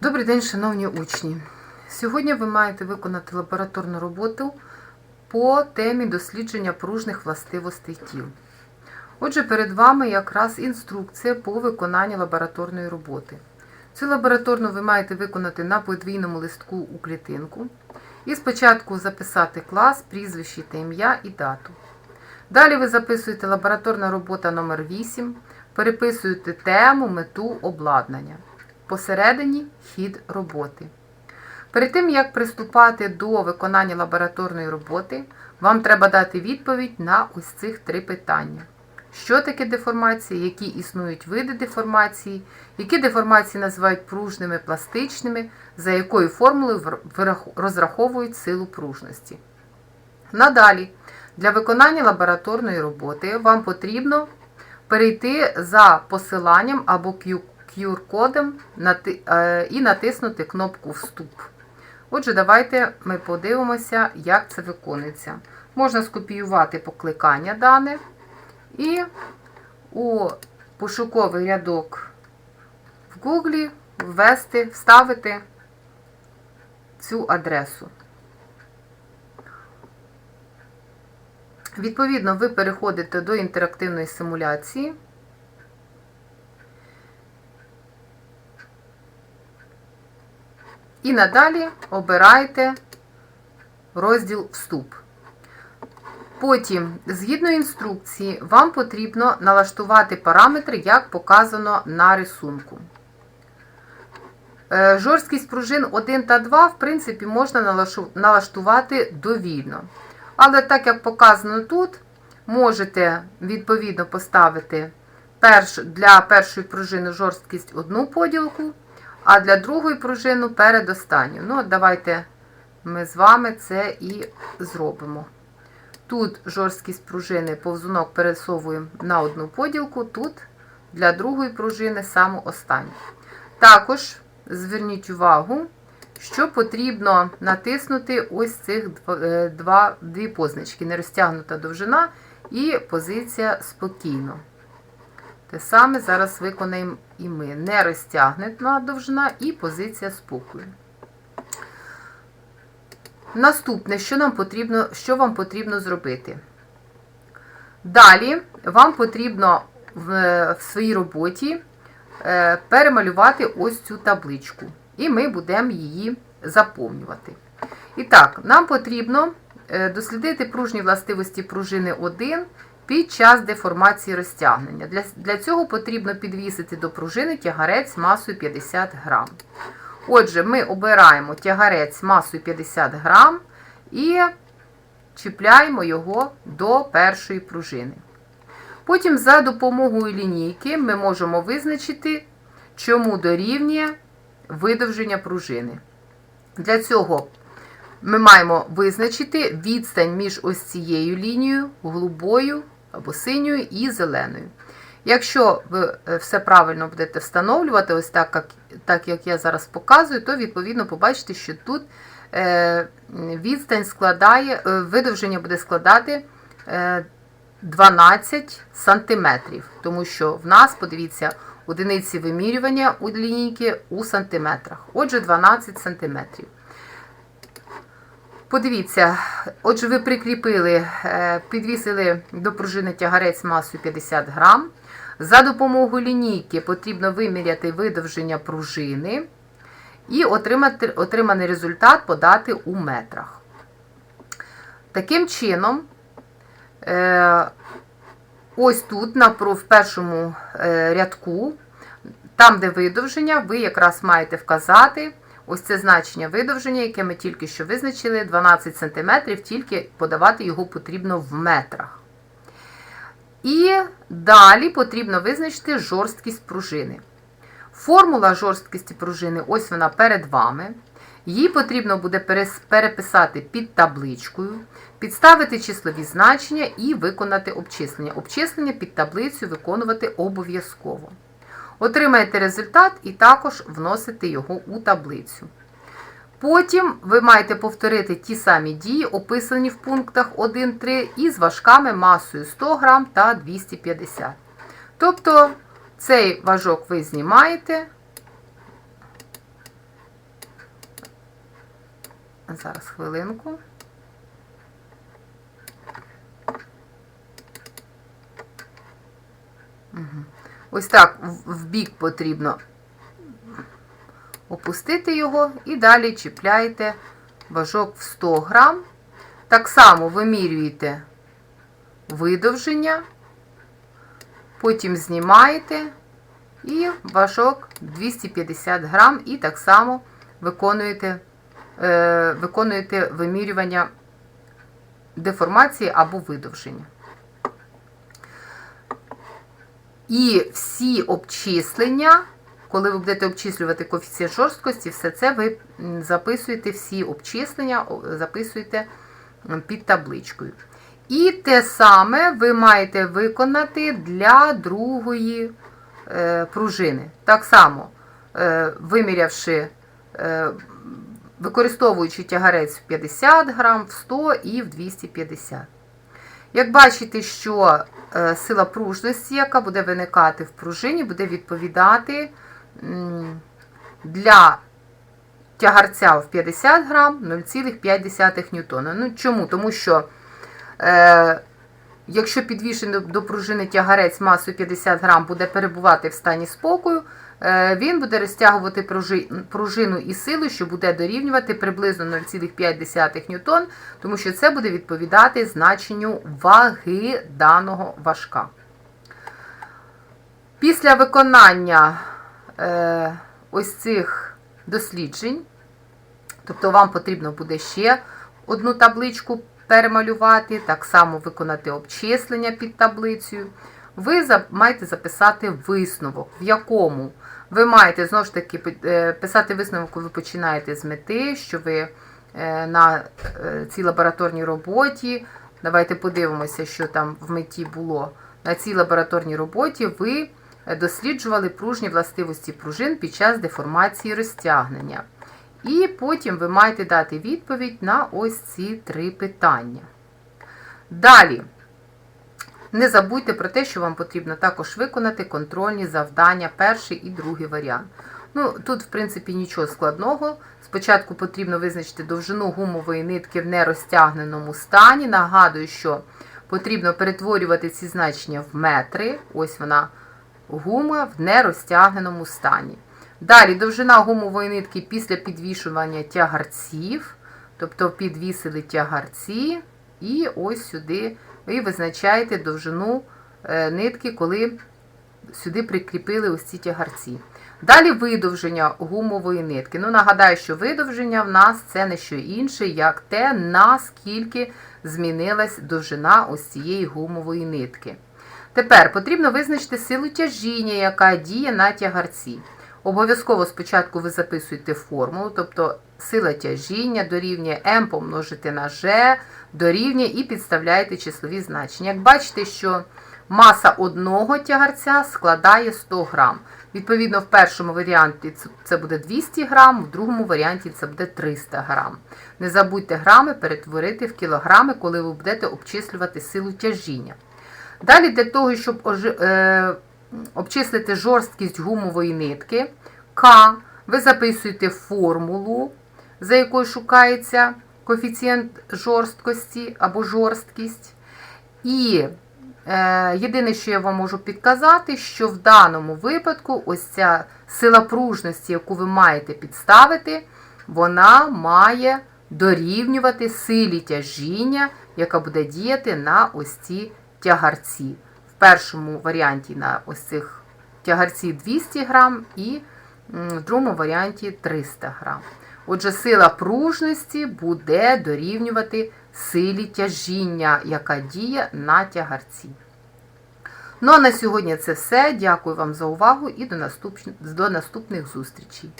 Добрий день, шановні учні. Сьогодні ви маєте виконати лабораторну роботу по темі дослідження пружних властивостей тіл. Отже, перед вами якраз інструкція по виконанню лабораторної роботи. Цю лабораторну ви маєте виконати на подвійному листку у клітинку. І спочатку записати клас, прізвище та ім'я і дату. Далі ви записуєте лабораторна робота номер 8 переписуєте тему, мету, обладнання. Посередині хід роботи. Перед тим, як приступати до виконання лабораторної роботи, вам треба дати відповідь на ось цих три питання. Що таке деформація, які існують види деформації, які деформації називають пружними пластичними, за якою формулою розраховують силу пружності. Надалі, для виконання лабораторної роботи вам потрібно перейти за посиланням або QR-кодом і натиснути кнопку Вступ. Отже, давайте ми подивимося, як це виконується. Можна скопіювати покликання дане і у пошуковий рядок в Google ввести, вставити цю адресу. Відповідно, ви переходите до інтерактивної симуляції. І надалі обираєте розділ Вступ. Потім, згідно інструкції, вам потрібно налаштувати параметри, як показано на рисунку. Е, жорсткість пружин 1 та 2, в принципі, можна налаштувати довільно. Але так як показано тут, можете відповідно поставити для першої пружини жорсткість одну поділку, а для другої пружини передостанню. Ну, от давайте ми з вами це і зробимо. Тут жорсткість пружини повзунок пересовуємо на одну поділку, тут для другої пружини саму останню. Також зверніть увагу, що потрібно натиснути ось цих е, два, дві позначки: нерозтягнута довжина і позиція спокійно. Те саме зараз виконаємо і ми. Не розтягнена довжина і позиція спокою. Наступне, що нам потрібно, що вам потрібно зробити? Далі вам потрібно в, в своїй роботі е, перемалювати ось цю табличку і ми будемо її заповнювати. І так, нам потрібно е, дослідити пружні властивості пружини 1 під час деформації розтягнення. Для, Для цього потрібно підвісити до пружини тягарець масою 50 грам. Отже, ми обираємо тягарець масою 50 грам і чіпляємо його до першої пружини. Потім, за допомогою лінійки, ми можемо визначити, чому дорівнює видовження пружини. Для цього ми маємо визначити відстань між ось цією лінією, голубою або синьою і зеленою. Якщо ви е, все правильно будете встановлювати, ось так, як, так як я зараз показую, то відповідно побачите, що тут е, відстань складає, е, видовження буде складати 12 см, тому що в нас, подивіться, одиниці вимірювання у лінійки у сантиметрах. Отже, 12 сантиметрів. Подивіться, отже, ви прикріпили, е, підвісили до пружини тягарець масою 50 грам. За допомогою лінійки потрібно виміряти видовження пружини і отримати, отриманий результат подати у метрах. Таким чином, е, Ось тут, в першому е, рядку, там, де видовження, ви якраз маєте вказати ось це значення видовження, яке ми тільки що визначили, 12 см, тільки подавати його потрібно в метрах. І далі потрібно визначити жорсткість пружини. Формула жорсткості пружини, ось вона перед вами. Її потрібно буде переписати під табличкою, підставити числові значення і виконати обчислення. Обчислення під таблицю виконувати обов'язково. Отримаєте результат і також вносите його у таблицю. Потім ви маєте повторити ті самі дії, описані в пунктах 1-3 із важками масою 100 г та 250 Тобто цей важок ви знімаєте. Зараз хвилинку. Ось так в- бік потрібно опустити його і далі чіпляєте важок в 100 грам. Так само вимірюєте видовження, потім знімаєте і важок 250 грам, і так само виконуєте, е, виконуєте вимірювання деформації або видовження. І всі обчислення, коли ви будете обчислювати коефіцієнт жорсткості, все це ви записуєте, всі обчислення записуєте під табличкою. І те саме ви маєте виконати для другої е, пружини. Так само, е, вимірявши, е, використовуючи тягарець в 50 грам, в 100 і в 250. Як бачите, що е, сила пружності, яка буде виникати в пружині, буде відповідати для тягарця в 50 грам 0,5 ньютона. Ну, чому? Тому що е, якщо підвішений до пружини тягарець масою 50 грам буде перебувати в стані спокою, він буде розтягувати пружину і силу, що буде дорівнювати приблизно 0,5 ньютон, тому що це буде відповідати значенню ваги даного важка. Після виконання е, ось цих досліджень, тобто вам потрібно буде ще одну табличку перемалювати, так само виконати обчислення під таблицею. Ви маєте записати висновок, в якому ви маєте знову ж таки е, писати висновок, коли ви починаєте з мети, що ви е, на е, цій лабораторній роботі. Давайте подивимося, що там в меті було. На цій лабораторній роботі ви досліджували пружні властивості пружин під час деформації розтягнення. І потім ви маєте дати відповідь на ось ці три питання. Далі. Не забудьте про те, що вам потрібно також виконати контрольні завдання, перший і другий варіант. Ну, Тут, в принципі, нічого складного. Спочатку потрібно визначити довжину гумової нитки в нерозтягненому стані. Нагадую, що потрібно перетворювати ці значення в метри. Ось вона гума в нерозтягненому стані. Далі довжина гумової нитки після підвішування тягарців, тобто підвісили тягарці, і ось сюди ви визначаєте довжину е, нитки, коли сюди прикріпили ось ці тягарці. Далі видовження гумової нитки. Ну, нагадаю, що видовження в нас це не що інше, як те, наскільки змінилась довжина ось цієї гумової нитки. Тепер потрібно визначити силу тяжіння, яка діє на тягарці. Обов'язково спочатку ви записуєте формулу, тобто сила тяжіння дорівнює m помножити на g, дорівнює і підставляєте числові значення. Як бачите, що маса одного тягарця складає 100 грам. Відповідно, в першому варіанті це буде 200 грам, в другому варіанті це буде 300 грам. Не забудьте грами перетворити в кілограми, коли ви будете обчислювати силу тяжіння. Далі для того, щоб е, обчислити жорсткість гумової нитки, К, ви записуєте формулу, за якою шукається коефіцієнт жорсткості або жорсткість. І е, єдине, що я вам можу підказати, що в даному випадку ось ця сила пружності, яку ви маєте підставити, вона має дорівнювати силі тяжіння, яка буде діяти на ось ці тягарці. В першому варіанті на ось цих тягарці 200 грам і в другому варіанті 300 грам. Отже, сила пружності буде дорівнювати силі тяжіння, яка діє на тягарці. Ну а на сьогодні це все. Дякую вам за увагу і до наступних зустрічей.